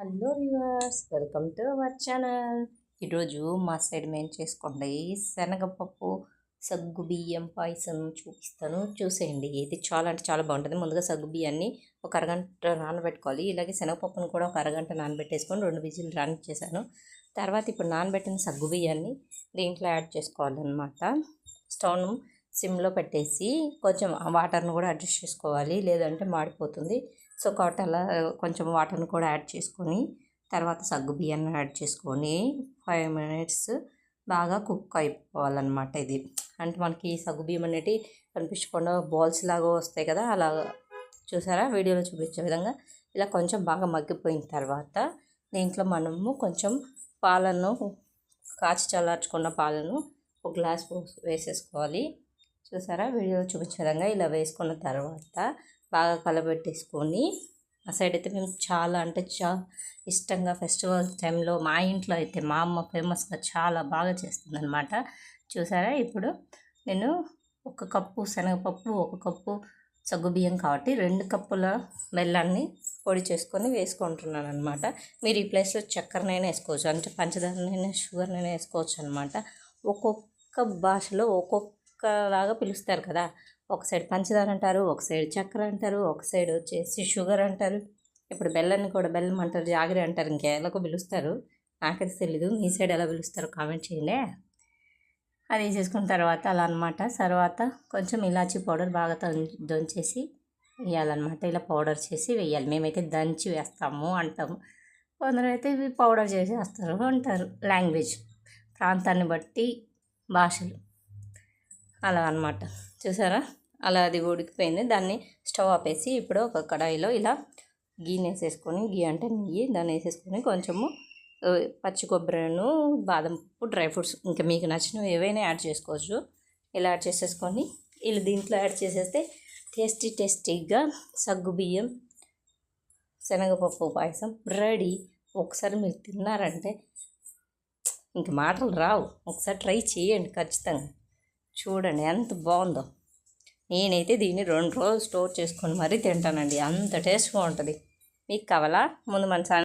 Hello viewers welcome to our channel. ఈరోజు మా side మేము చేసుకోండి శనగపప్పు సగ్గు బియ్యం పాయసం చూపిస్తాను. చూసేయండి ఇది చాలా అంటే చాలా బాగుంటుంది. ముందుగా సగ్గు బియ్యాన్ని ఒక అరగంట నానబెట్టుకోవాలి. ఇలాగే శనగపప్పును కూడా ఒక అరగంట నానబెట్టేసుకొని రెండు విజిల్ చేశాను తర్వాత ఇప్పుడు నానబెట్టిన సగ్గు బియ్యాన్ని దీంట్లో యాడ్ చేసుకోవాలన్నమాట. స్టవ్ను సిమ్లో పెట్టేసి కొంచెం వాటర్ను కూడా అడ్జస్ట్ చేసుకోవాలి. లేదంటే మాడిపోతుంది. సో కాబట్టి అలా కొంచెం వాటర్ని కూడా యాడ్ చేసుకొని తర్వాత సగ్గు బియ్యాన్ని యాడ్ చేసుకొని ఫైవ్ మినిట్స్ బాగా కుక్ అయిపోవాలన్నమాట ఇది. అంటే మనకి సగ్గు బియ్యం అనేటి కనిపించకుండా బాల్స్ లాగా వస్తాయి కదా అలా చూసారా? వీడియోలో చూపించే విధంగా ఇలా కొంచెం బాగా మగ్గిపోయిన తర్వాత దీంట్లో మనము కొంచెం పాలను కాచి చల్లార్చుకున్న పాలను ఒక గ్లాస్ వేసేసుకోవాలి. చూసారా? వీడియోలో చూపించే విధంగా ఇలా వేసుకున్న తర్వాత బాగా కలబెట్టేసుకొని ఆ సైడ్ అయితే మేము చాలా అంటే చా ఇష్టంగా ఫెస్టివల్ టైంలో మా ఇంట్లో అయితే మా అమ్మ ఫేమస్గా చాలా బాగా చేస్తుందనమాట చూసారా? ఇప్పుడు నేను ఒక కప్పు శనగపప్పు ఒక కప్పు సగ్గుబియ్యం కాబట్టి రెండు కప్పుల బెల్లాన్ని పొడి చేసుకొని వేసుకుంటున్నాను అనమాట మీరు ఈ ప్లేస్లో చక్కెరనైనా వేసుకోవచ్చు అంటే పంచదారనైనా షుగర్నైనా వేసుకోవచ్చు అనమాట ఒక్కొక్క భాషలో ఒక్కొక్కలాగా పిలుస్తారు కదా? ఒక సైడ్ పంచదార అంటారు ఒక సైడ్ చక్కెర అంటారు ఒక సైడ్ వచ్చేసి షుగర్ అంటారు. ఇప్పుడు బెల్లాన్ని కూడా బెల్లం అంటారు జాగిరి అంటారు ఇంకెలాగో పిలుస్తారు. నాకైతే తెలీదు మీ సైడ్ ఎలా పిలుస్తారో కామెంట్ చేయండి. అది వేసేసుకున్న తర్వాత అలా అనమాట తర్వాత కొంచెం ఇలాచీ పౌడర్ బాగా దంచేసి వేయాలన్నమాట. ఇలా పౌడర్ చేసి వేయాలి. మేమైతే దంచి వేస్తాము అంటాము. కొందరు అయితే ఇవి పౌడర్ చేసి వేస్తారు అంటారు. లాంగ్వేజ్ ప్రాంతాన్ని బట్టి భాషలు. అలా అనమాట చూసారా? అలా అది ఉడికిపోయింది. దాన్ని స్టవ్ ఆపేసి ఇప్పుడు ఒక కడాయిలో ఇలా గీని వేసేసుకొని గీ అంటే నెయ్యి దాన్ని వేసేసుకొని కొంచెము పచ్చి కొబ్బరిను బాదం పప్పు డ్రై ఫ్రూట్స్ ఇంకా మీకు నచ్చినవి ఏవైనా యాడ్ చేసుకోవచ్చు. ఇలా యాడ్ చేసేసుకొని ఇలా దీంట్లో యాడ్ చేసేస్తే టేస్టీ టేస్టీగా సగ్గు బియ్యం శనగపప్పు పాయసం రెడీ. ఒకసారి మీరు తిన్నారంటే ఇంక మాటలు రావు. ఒకసారి ట్రై చేయండి ఖచ్చితంగా. చూడండి ఎంత బాగుందో. నేనైతే దీన్ని రెండు రోజులు స్టోర్ చేసుకొని మరీ తింటానండి. అంత టేస్ట్గా ఉంటుంది. మీకు కావాలా? ముందు మన